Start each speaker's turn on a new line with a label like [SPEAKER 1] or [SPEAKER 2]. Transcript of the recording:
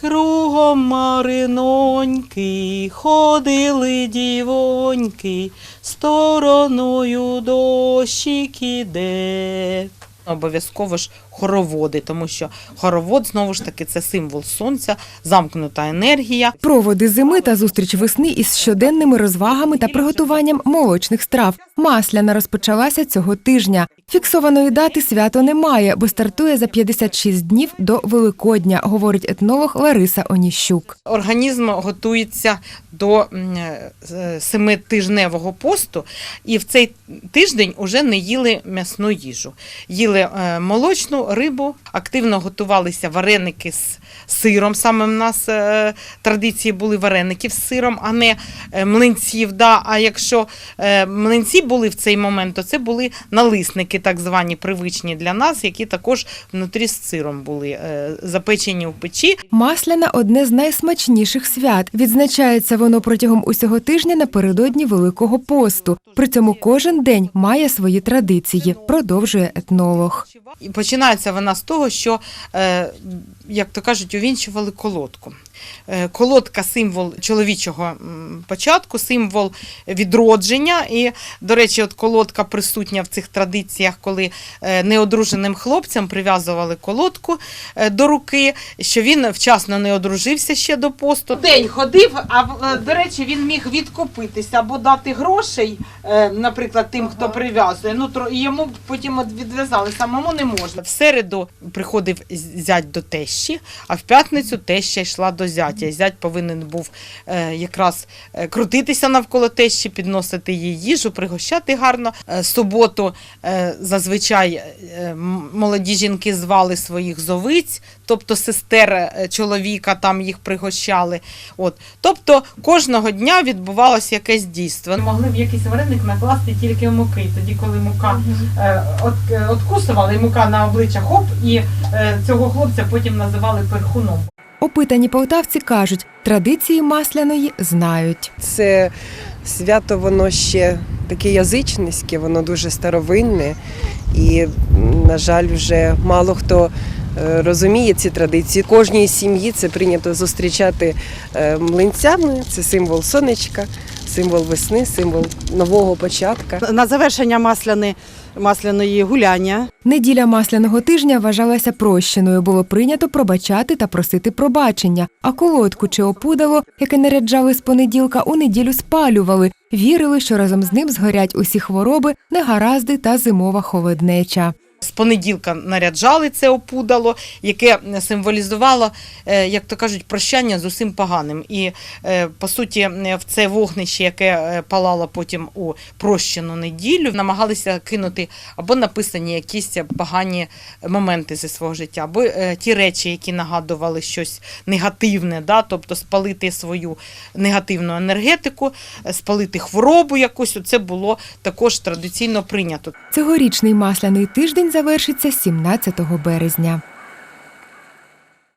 [SPEAKER 1] Кругом мариноньки ходили дівоньки, стороною дощик іде. Обов'язково ж хороводи, тому що хоровод знову ж таки це символ сонця, замкнута енергія.
[SPEAKER 2] Проводи зими та зустріч весни із щоденними розвагами та приготуванням молочних страв. Масляна розпочалася цього тижня. Фіксованої дати свято немає, бо стартує за 56 днів до Великодня, говорить етнолог Лариса Оніщук.
[SPEAKER 1] Організм готується до е, семитижневого посту, і в цей тиждень вже не їли м'ясну їжу. Їли е, молочну рибу, активно готувалися вареники з сиром. Саме в нас е, традиції були вареники з сиром, а не е, млинців. Да? А якщо млинці були в цей момент, то це були налисники, так звані привичні для нас, які також внутрі з сиром були запечені в печі.
[SPEAKER 2] Масляна одне з найсмачніших свят. Відзначається воно протягом усього тижня напередодні Великого посту. При цьому кожен день має свої традиції, продовжує етнолог.
[SPEAKER 1] І починається вона з того, що, е, як то кажуть, увінчували колодку. Е, Колодка символ чоловічого початку, символ відродження. І, до речі, от колодка присутня в цих традиціях, коли е, неодруженим хлопцям прив'язували колодку до руки, що він вчасно не одружився ще до посту. День ходив, а до речі, він міг відкупитися або дати грошей, наприклад, тим, хто прив'язує. Ну йому потім от відв'язали, самому не можна. В середу приходив зять до тещі, а в п'ятницю теща йшла до зятя. І Зять повинен був е, якраз е, крутитися навколо тещі, підносити їй їжу, пригощати гарно. Е, суботу е, зазвичай е, молоді жінки звали своїх зовиць, тобто сестер чоловіка там їх пригощали. От. Тобто кожного дня відбувалося якесь дійство. Могли в якийсь вареник накласти тільки муки. Тоді, коли мука е, от, е, откусували, і мука на обличчя хоп, і е, цього хлопця потім називали перхуном.
[SPEAKER 2] Опитані полтавці кажуть, традиції масляної знають.
[SPEAKER 3] Це свято воно ще таке язичницьке, воно дуже старовинне. І, на жаль, вже мало хто розуміє ці традиції. Кожній сім'ї це прийнято зустрічати е, млинцями. Це символ сонечка, символ весни, символ нового початка.
[SPEAKER 4] на завершення масляни, масляної гуляння.
[SPEAKER 2] Неділя масляного тижня вважалася прощеною. Було прийнято пробачати та просити пробачення. А колодку чи опудало, яке наряджали з понеділка, у неділю спалювали. Вірили, що разом з ним згорять усі хвороби, негаразди та зимова холоднеча.
[SPEAKER 1] З понеділка наряджали це опудало, яке символізувало, е, як то кажуть, прощання з усім поганим. І е, по суті, е, в це вогнище, яке палало потім у прощену неділю, намагалися кинути або написані якісь погані моменти зі свого життя, або ті речі, які нагадували щось негативне, да? тобто спалити свою негативну енергетику, спалити хворобу якусь. Це було також традиційно прийнято.
[SPEAKER 2] Цьогорічний масляний тиждень завершиться 17 березня.